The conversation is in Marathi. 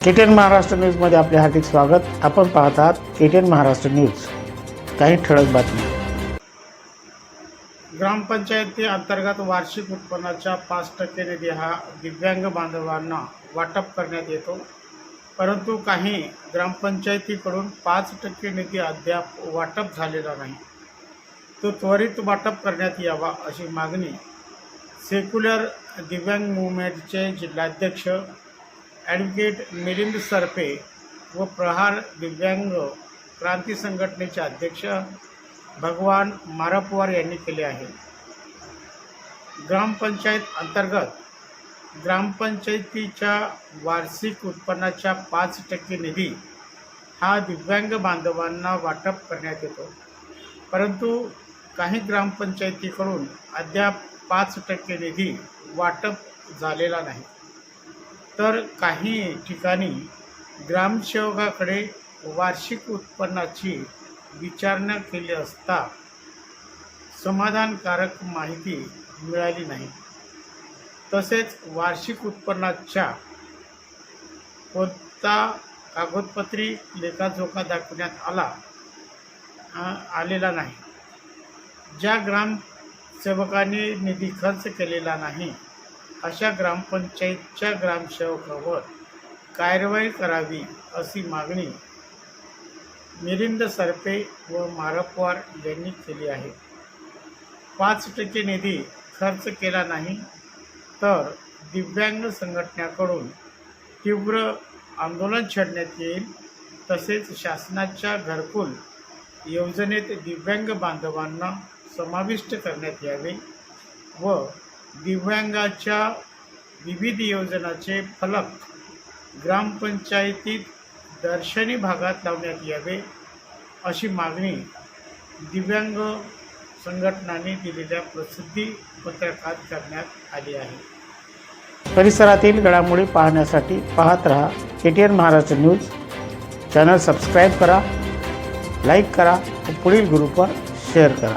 केटीएन महाराष्ट्र न्यूजमध्ये आपले हार्दिक स्वागत. आपण पाहत आहात केटीएन महाराष्ट्र न्यूज. काही ठळक बातमी ग्रामपंचायती अंतर्गत वार्षिक उत्पन्नाच्या पाच टक्के निधी हा दिव्यांग बांधवांना वाटप करण्यात येतो. परंतु काही ग्रामपंचायतीकडून पाच टक्के निधी अद्याप वाटप झालेला नाही. तो त्वरित वाटप करण्यात यावा अशी मागणी सेक्युलर दिव्यांग मुवमेंटचे जिल्हाध्यक्ष ॲडव्होकेट मिलिंद सरपे व प्रहार दिव्यांग क्रांती संघटनेचे अध्यक्ष भगवान मारापवार यांनी केले आहे. ग्रामपंचायत अंतर्गत ग्रामपंचायतीच्या वार्षिक उत्पन्नाच्या पाच टक्के निधी हा दिव्यांग बांधवांना वाटप करण्यात येतो. परंतु काही ग्रामपंचायतीकडून अद्याप पाच टक्के निधी वाटप झालेला नाही. तर काही ठिकाणी ग्रामसेवकाकडे वार्षिक उत्पन्नाची विचारणा केली असता समाधानकारक माहिती मिळाली नाही. तसेच वार्षिक उत्पन्नाच्या कोणता कागदपत्री लेखाजोखा दाखवण्यात आला आलेला नाही. ज्या ग्रामसेवकांनी निधी खर्च केलेला नाही अशा ग्रामपंचायतच्या ग्रामसेवकावर कारवाई करावी अशी मागणी मिलिंद सरपे व मारपवार यांनी केली आहे. पाच टक्के निधी खर्च केला नाही तर दिव्यांग संघटनेकडून तीव्र आंदोलन छेडण्यात येईल. तसेच शासनाच्या घरकुल योजनेत दिव्यांग बांधवांना समाविष्ट करण्यात यावे व दिव्यांगाच्या विविध योजनाचे फलक ग्रामपंचायतीत दर्शनी भागात लावण्यात यावे अशी मागणी दिव्यांग संघटनांनी दिलेल्या प्रसिद्धी पत्रकात करण्यात आली आहे. परिसरातील घडामोडी पाहण्यासाठी पाहत रहा K T N Maharashtra news. Channel subscribe करा लाईक करा व पुढील ग्रुपवर शेअर करा.